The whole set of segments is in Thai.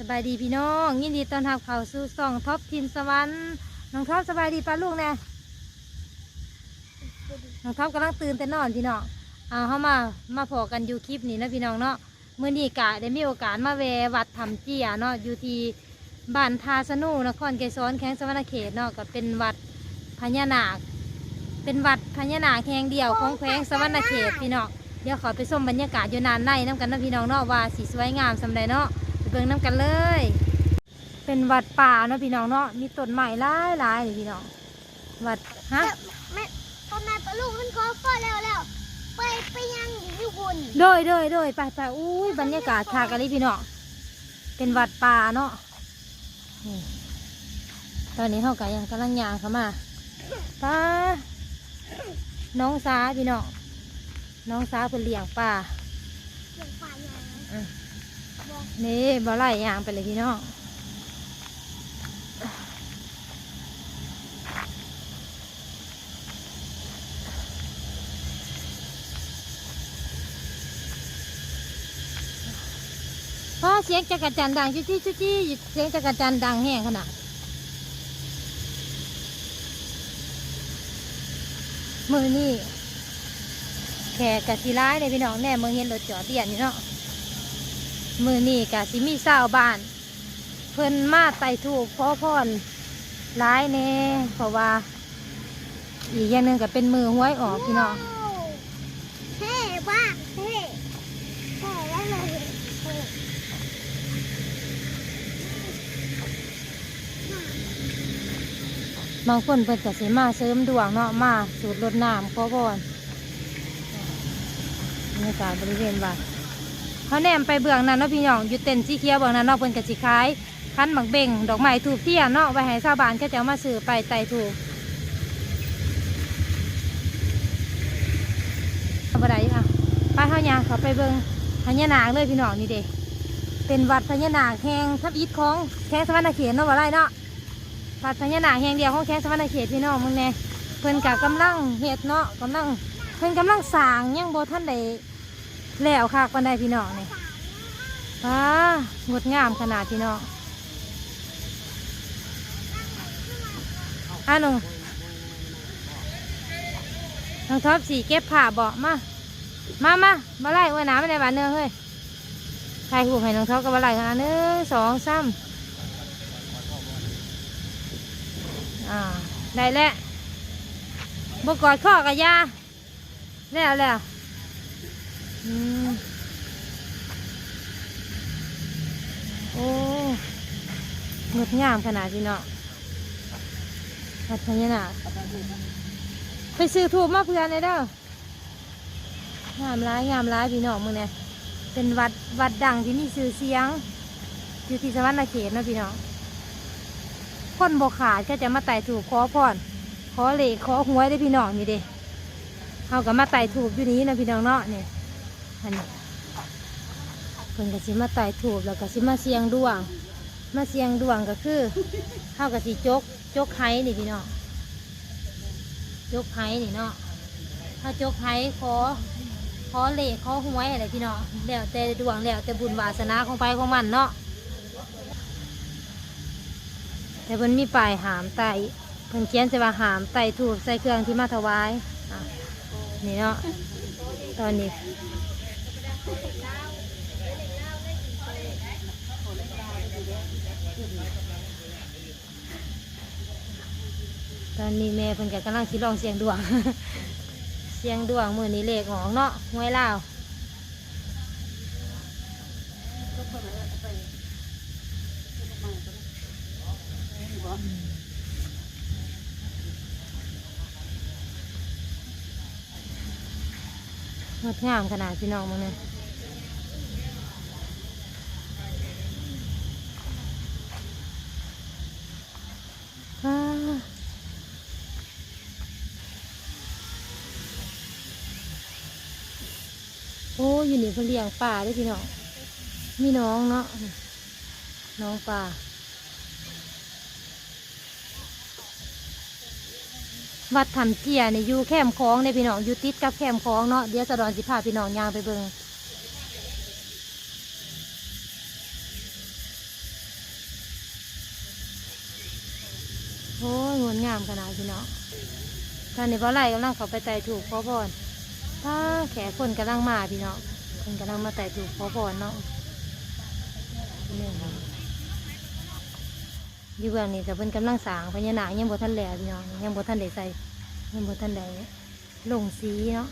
สบายดีพี่น้องยินดีต้อนรับเข้าสู่ช่องท็อปทินสวรรค์น้องท็อปสบายดีป้าลูกแน่น้องท็อปกำลังตื่นแต่นอนพี่น้องเอาเข้ามามาพอกันอยู่คลิปนี้นะพี่น้องเนาะเมื่อนี้กะได้มีโอกาสมาแวะวัดทำเจียเนาะอยู่ที่บ้านทาสนูนครไกรสอนแข้งสวรรณเขตเนาะก็เป็นวัดพญานาค เป็นวัดพญานาคแห่งเดียวของแขวงสวรรณเขตพี่น้องเดี๋ยวขอไปชมบรรยากาศอยู่นานในน้ำกันนะพี่น้องเนาะว่าสีสวยงามสำใดเนาะ เบิ่งน้ำกันเลย เป็นวัดป่าเนาะพี่น้องเนาะมีต้นไม้หลายหลายเลยพี่น้องวัดฮะแม่ตอนนั้นปลาลูกมันขอฟ้าแล้วแล้วไปไปยังอยู่คุณโดยโดยโดยไปไปอุ้ยบรรยากาศคากันเลยพี่น้องเป็นวัดป่าเนาะนี่ตอนนี้เขาก็ยังกำลังย่างเข้ามาป้าน้องสาพี่น้องน้องสาเป็นเลี้ยงป่าเรื่องป่าใหญ่ อืมบอก นี่บ่ไล่ยางไปเลยพี่น้องพ่อเสียงจักรจันดังจุจี้จุจี้เสียงจักรจันดังแห้งขนาดมือนี่แขกกะสิร้ายเลยพี่น้องแน่เมืองเห็นรถจอดเดียนนี่เนาะ มือนี่กะสิมีสาบ้าน เพิ่นมาไต่ถูกขอพรร้ายแน่เพราะว่า อีกอย่างหนึ่งก็เป็นมือห้วยออกพี่น้องเท่บ้าเท่เท่แล้วเลยบางคนเพิ่นก็สิมาเสริมดวงเนาะมาสูตรรดน้ำขอพรบรรยากาศบริเวณวัด เขาแนมไปเบื้องนั้นเนาะพี่น้องอยู่เต็นท์สีเขียวเบื้องนั้นเนาะเพิ่นก็สิขายคันหมักเบ่งดอกไม้ถูกเทียนเนาะไว้ให้ชาวบ้านเขาจะมาซื้อไปไต่ถูกอาบ่ได้ค่ะไปเฮายางเขาไปเบิ่งพญานาคเลยพี่น้องนี่เด้เป็นวัดพญานาคแห่งทับอิฐของแข้งสวรรณเขตเนาะบ่ได้เนาะวัดพญานาคแห่งเดียวของแข้งสวรรณเขตพี่น้องมึงแน่เพิ่นกะกำลังเฮ็ดเนาะกำลังเพิ่นกำลังสร้างยังบ่ทันได้ แล้วค่ะปานใดพี่น้องนี่ว้างดงามขนาดพี่น้องอะหนูน้องท็อปสีเก็บผ้าเบาะมา มามามาไล่ไว้น้ำไม่ได้บานเนื้อเฮ้ยใครหูให้น้องท็อปก็มาไล่ขนาดหนึ่งสองสามอ่า ได้แล้วบกอดข้อกับยาแล้วแล้ว โอ้งดงามขนาดพี่เนาะวัดพญานาคไปซื้อถูกมาเพื่อนเลยเด้องามร้ายงามร้ายพี่น้องมึงเนี่ยเป็นวัดวัดดังที่มีชื่อเสียง อยู่ที่สวรรณเขตเนาะพี่น้องคนบกขาดก็จะมาไต่ถูกขอพรขอเหล็กขอหวยได้พี่น้องนี่เด้เขาก็มาไต่ถูกอยู่นี้นะพี่น้องเนาะเนี่ย อันนี้เพิ่นก็สิมาไต่ถูกแล้วก็สิมาเสียงดวง มาเสียงดวงก็คือเขาก็สิจกจกไห้นี่พี่น้องจกไห้นี่เนาะถ้าจกไห้ขอขอเหล็กขอหวยอะไรพี่น้องแล้วแต่ดวงแล้วแต่บุญวาสนาของไปของมันเนาะแต่เพิ่นมีป้ายหามไตเพิ่นเขียนใส่ว่าหามไตถูกใส่เครื่องที่มาถวายนี่เนาะตอนนี้ ตอนนี้แม่เพิ่นก็กำลังสิลองเสียงดวง เสียงดวงมือนี้เลขออกเนาะหวยลาวงดงามขนาดพี่น้องมึงเนี่ย โอ้อยู่นี่เพิ่เลี้ยงป่าด้วยพี่น้องมีน้องเนาะน้องป่าวัดทำเจียในยูแคมคลองในพี่น้องยูติดกับแคมคลองเนาะเดี๋ยวสะดอนสิพาพี่น้องยางไปเบิงโอ้ยงดงามขนาดพี่น้องท่านในบ่อไร่กำลังเขาไปไต่ถูกพ่อบอล ถ้าแขกคนกำลังมาพี่เนาะคนกำลังมาแต่ถูกขอพอเนาะนี่ค่ะอยู่เบื้องนี้กับเพิ่นกำลังสางพญานาคยังบ่ทันแหล่พี่น้องยังบ่ทันได้ใส่ยังบ่ทันได้ลงสีเนาะ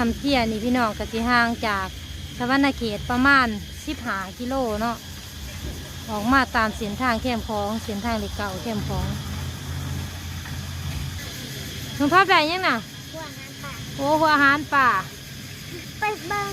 วัดคำเตี้ยนี่พี่น้องกสิห่างจากสวรรณเขตประมาณสิบหากิโลเนาะออกมาตามเส้นทางแคมคลองเส้นทางเหล็กเก่าแคมคลองมึงภาพใดยังน่ะ หัวงานป่าโอ้หัวอาหารป่า ไปเบิ้ง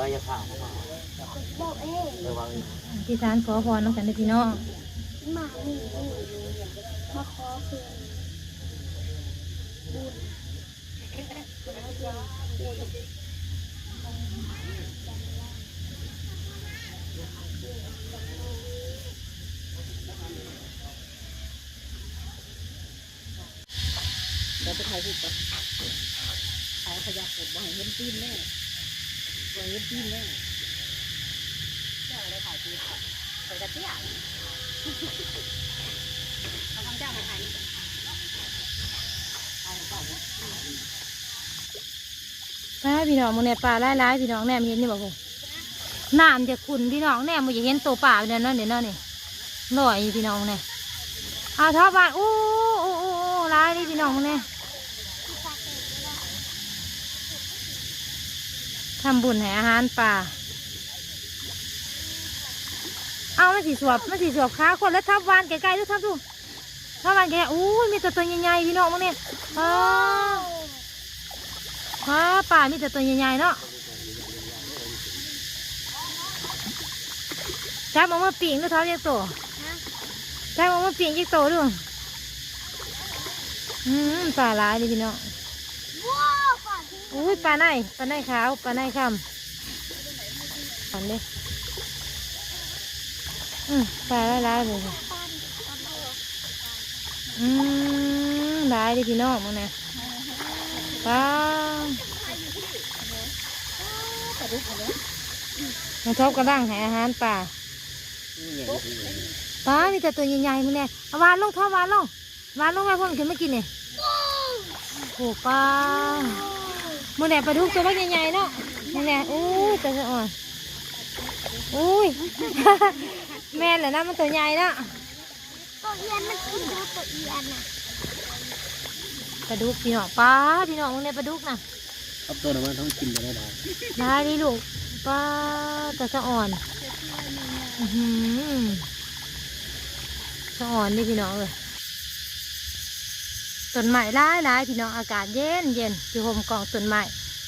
อ้ยอย่าผ่าเข้ามาบอกเอ้ระวังที่ฐานขอพรน้องกันเด้อพี่น้องหมาหนีมาขอคืนบุญเดี๋ยวไปถ่ายรูปก่อนถ่ายขยะผมบ่ให้เห็นตีนแน่ บ่ให้เห็นตีนแน่เจ้าอะไรถ่ายตีนใส่กระเตี้ยเอาคำเจ้ามาถ่ายนี่ก่อนถ่ายเปล่าพี่น้องมึงเนี่ยป่าหลายๆพี่น้องแนมเห็นนี่บอกผมน้ำจะขุนพี่น้องแนมมึงจะเห็นตัวป่าเนี่ยนั่นเดี๋ยวนั่นนี่ลอยพี่น้องเนี่ยเอาท้าบ้านอู้อู้อู้อู้ร้ายนี่พี่น้องมึงเนี่ย ทำบุญให้อาหารป่า เอามาสีสวบมาสีสวบขาคนแล้วทับวานไกลๆดูทับดูทับวานไกลๆอู้ยมีแต่ตัวใหญ่ๆพี่น้องมึงเนี่ยอ๋อว้าป่ามีแต่ตัวใหญ่ๆเนาะจับมามาปิ่งดูเท้าเรียกตัวจับมามาปิ่งยี่โตดูอืมป่าหลายดิพี่น้องว้าวก่ อุ้ยปลาในปลาในขาวปลาในคำก่อนเลยอืมปลาหลายๆเลยค่ะปั้นปั้นโอ้อืมหลายดิพี่น้องมึงเนี่ยปลามันชอบกระด้างให้อาหารป่าป้ามีแต่ตัวใหญ่ๆมึงเนี่ยเอาวานลงท่อวานลงวานลงไปพวกมันขึ้นมากินเนี่ยโอ้ป้า มึงเนี่ยปลาดุกตัวบักใหญ่ๆเนาะมึงเนี่ยอู้ยตัวอ่อนอุ้ยแม่นเหรอนะมันตัวใหญ่เนาะตัวเอียนมันกินดูตัวเอียนน่ะปลาดุกพี่น้องป้าพี่น้องมึงเนี่ยปลาดุกนะครับตัวนั้นมันต้องกินไปได้ได้ได้ดิลูกป้าตัวสะอ่อนอื้อหือสะอ่อนนี่พี่น้องเลย ต้นไม้ร้ายร้ายพี่น้องอากาศเย็นเย็นอยู่ห่มกองต้นไม้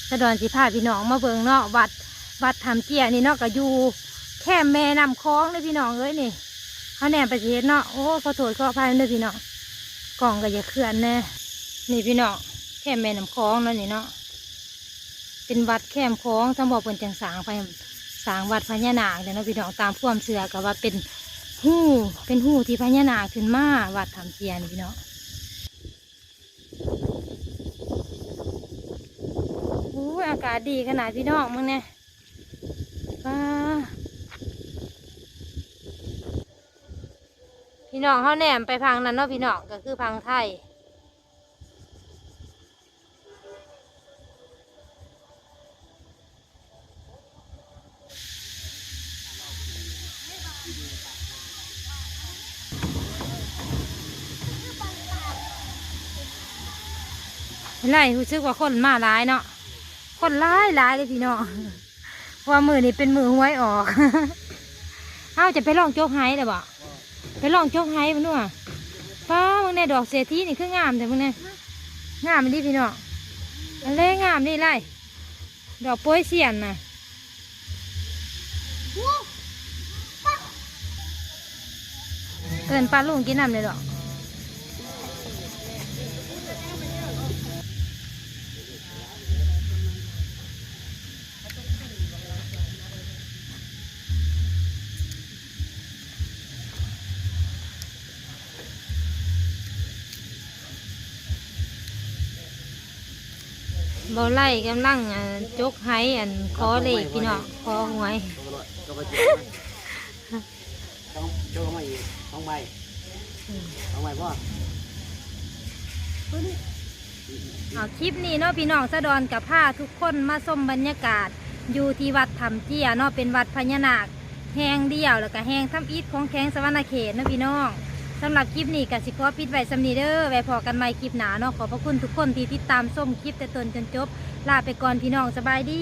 สะดอนสิพาพี่น้องมาเบิ่งเนาะวัดวัดทำเจียนี่เนาะก็อยู่แค่แม่น้ำคลองเลยพี่น้องเอ้ยนี่เขาแหนมไปสิเฮ็ดเนาะโอ้ขอโทษขออภัยเด้อพี่น้องกองก็อย่าเคลื่อนแน่นี่พี่น้องแค่แม่น้ำคลองเนาะนี่เนาะเป็นวัดแคมโค้งสมบอกเป็นจังสางไปสางวัดพญานาคเนี่ยเนาะพี่น้องตามควมเชื่อกับว่าเป็นหู้เป็นหู้ที่พญานาคขึ้นมาวัดทำเจียนพี่น้อง อู้อากาศดีขนาดพี่น้องมึงเนี่ยว้าพี่น้องเขาแหนมไปพังนั้นเนาะพี่น้องก็คือพังไทยไรรู้สึกว่าคนมาหลายเนาะ คนหลายหลายเลยพี่น้องเพราะว่ามือนี่เป็นมือหวยออกเอ้าจะไปลองโจ๊กไห้เลยบ่ไปลองโจ๊กไห้มันด้วยป้ามึงในดอกเศรษฐีนี่คืองามแต่มึงเนี่ยงามดิพี่น้องอันเล่งามนี่ไรดอกโป้ยเสียนน่ะเกินปลาลุงกินน้ำเลยดอก บ่ไล่กำลังอะจกไห้อันคอเลขพี่น้องคอหวย ก็ไปจุดต้องโจกมาอีกต้องใบต้องใบพ่อเอาคลิปนี้เนาะพี่น้องสะดอนกับผ้าทุกคนมาชมบรรยากาศ อยู่ที่วัดถ้ำเจียเนาะเป็นวัดพญานาคแห้งเดียวแล้วก็แห้งทำอิฐของแข้งสวรรณเขตเนาะพี่น้อง สำหรับคลิปนี้กสิขอปิดไว้สำนีเด้อไว้พอกันใหม่คลิปหนาเนาะขอบพระคุณทุกคนที่ติดตามส้มคลิปแต่ตนจนจบ ลาไปก่อนพี่น้องสบายดี